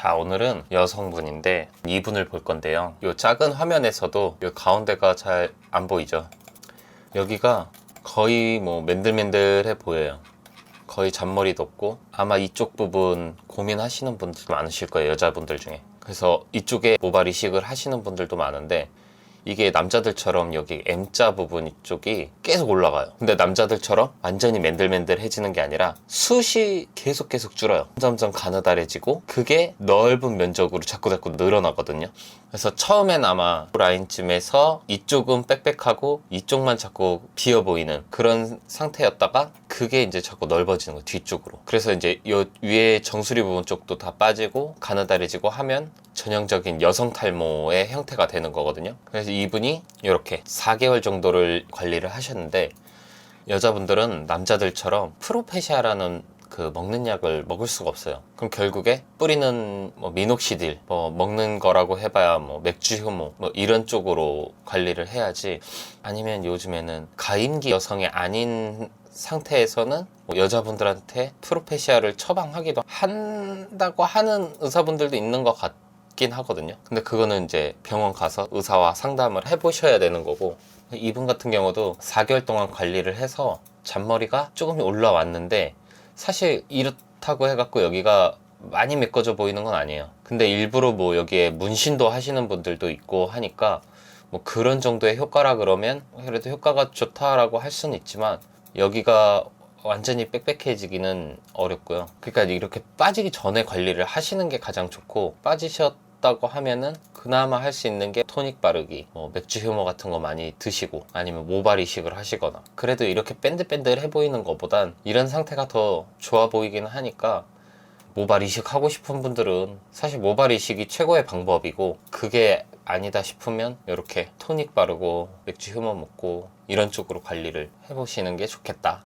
자 오늘은 여성분인데 이분을 볼 건데요. 이 작은 화면에서도 이 가운데가 잘 안 보이죠? 여기가 거의 뭐 맨들맨들해 보여요. 거의 잔머리도 없고 아마 이쪽 부분 고민하시는 분들 많으실 거예요 여자분들 중에. 그래서 이쪽에 모발 이식을 하시는 분들도 많은데 이게 남자들처럼 여기 M자 부분 이쪽이 계속 올라가요. 근데 남자들처럼 완전히 맨들맨들해지는 게 아니라 숱이 계속 계속 줄어요. 점점 가느다래지고 그게 넓은 면적으로 자꾸 자꾸 늘어나거든요. 그래서 처음엔 아마 라인쯤에서 이쪽은 빽빽하고 이쪽만 자꾸 비어 보이는 그런 상태였다가 그게 이제 자꾸 넓어지는 거예요. 뒤쪽으로. 그래서 이제 요 위에 정수리 부분 쪽도 다 빠지고 가느다래지고 하면 전형적인 여성 탈모의 형태가 되는 거거든요. 그래서 이분이 이렇게 4개월 정도를 관리를 하셨는데 여자분들은 남자들처럼 프로페시아라는 그 먹는 약을 먹을 수가 없어요. 그럼 결국에 뿌리는 뭐 미녹시딜, 뭐 먹는 거라고 해봐야 뭐 맥주 효모, 뭐 이런 쪽으로 관리를 해야지 아니면 요즘에는 가임기 여성이 아닌 상태에서는 뭐 여자분들한테 프로페시아를 처방하기도 한다고 하는 의사분들도 있는 것 같 긴 하거든요. 근데 그거는 이제 병원 가서 의사와 상담을 해보셔야 되는 거고 이분 같은 경우도 4개월 동안 관리를 해서 잔머리가 조금 올라왔는데 사실 이렇다고 해갖고 여기가 많이 메꿔져 보이는 건 아니에요. 근데 일부러 뭐 여기에 문신도 하시는 분들도 있고 하니까 뭐 그런 정도의 효과라 그러면 그래도 효과가 좋다라고 할 수는 있지만 여기가 완전히 빽빽해지기는 어렵고요. 그러니까 이렇게 빠지기 전에 관리를 하시는 게 가장 좋고 빠지셨 다고 하면은 그나마 할 수 있는 게 토닉 바르기, 뭐 맥주 효모 같은 거 많이 드시고 아니면 모발 이식을 하시거나. 그래도 이렇게 밴들밴들해 보이는 것보단 이런 상태가 더 좋아 보이긴 하니까 모발 이식 하고 싶은 분들은 사실 모발 이식이 최고의 방법이고 그게 아니다 싶으면 이렇게 토닉 바르고 맥주 효모 먹고 이런 쪽으로 관리를 해보시는 게 좋겠다